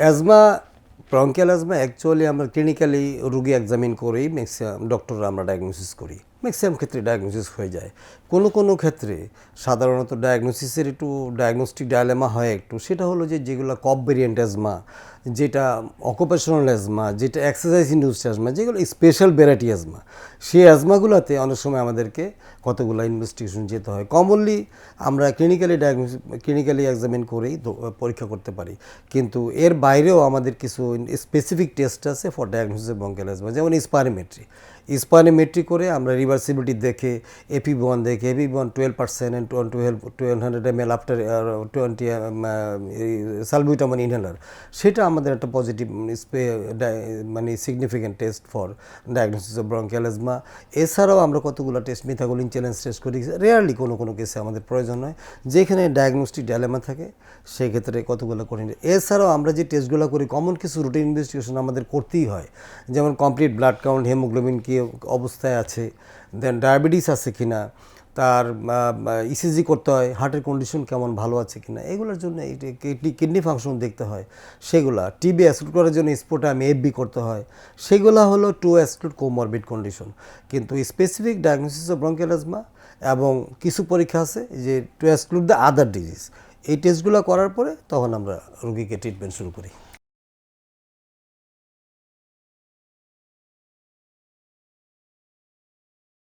Asthma bronchial asthma actually আমরা clinically রুগী examine করেই ম্যাক্সিমাম ডক্টররা আমরা ডায়াগনোসিস করি। ম্যাক্সিমাম ক্ষেত্রে ডায়াগনোসিস হয়ে যায়। কোনো কোনো ক্ষেত্রে সাধারণত ডায়াগনোসিসের একটু ডায়াগনস্টিক ডায়ালেমা হয় একটু। সেটা হলো যে যেগুলো কপ ভেরিয়েন্ট অ্যাজমা যেটা অকুপেশনাল অ্যাজমা যেটা এক্সারসাইজ ইন্ডিউসড অ্যাজমা যেগুলো স্পেশাল ভ্যারাইটি অ্যাজমা সেই অ্যাজমাগুলোতে অনেক সময় আমাদেরকে কতগুলো ইনভেস্টিগেশন যেতে হয়। কমনলি আমরা ক্লিনিক্যালি ডায়াগনোসিস ক্লিনিক্যালি এক্সামিন করেই পরীক্ষা করতে পারি। কিন্তু এর বাইরেও আমাদের কিছু স্পেসিফিক টেস্ট আছে ফর ডায়াগনোসিস ব্রঙ্কিয়াল অ্যাজমা যেমন স্পাইরোমেট্রি স্পাইরোমেট্রি করে আমরা রিভার্সিবিলিটি দেখে এপি ওয়ান দেখে AP one twelve percent and twelve twelve hundred M L after twenty salbutamol inhaler সেটা আমাদের একটা পজিটিভ স্পে মানে significant test for diagnosis of bronchial asthma এছাড়াও আমরা কতগুলো টেস্ট মিথাগোলিন চ্যালেঞ্জ টেস্ট করি রেয়ারলি কোনো কোনো কেসে আমাদের প্রয়োজন হয়। যেখানে ডায়াগনোস্টিক ডায়ালেমা থাকে, সেক্ষেত্রে কতগুলো কঠিন। এছাড়াও আমরা যে টেস্টগুলো করি কমন কিছু রুটিন ইনভেস্টিগেশন আমাদের করতেই হয়। যেমন কমপ্লিট ব্লাড কাউন্ট হেমোগ্লোবিন কি অবস্থায় আছে দেন ডায়াবেটিস আছে কি না তার ইসিজি করতে হয় হার্টের কন্ডিশন কেমন, ভালো আছে কিনা, এগুলোর জন্য কিডনি ফাংশন দেখতে হয়। সেগুলা টিবি অ্যাসক্লুড করার জন্য স্পোটাম এফবি করতে হয়। সেগুলো হলো টু অ্যাসক্লুড কোমরবিড কন্ডিশন কিন্তু specific diagnosis of bronchial asthma এবং কিছু পরীক্ষা আছে যে to exclude the other disease এই টেস্টগুলো করার পরে তখন আমরা রোগীকে ট্রিটমেন্ট শুরু করি।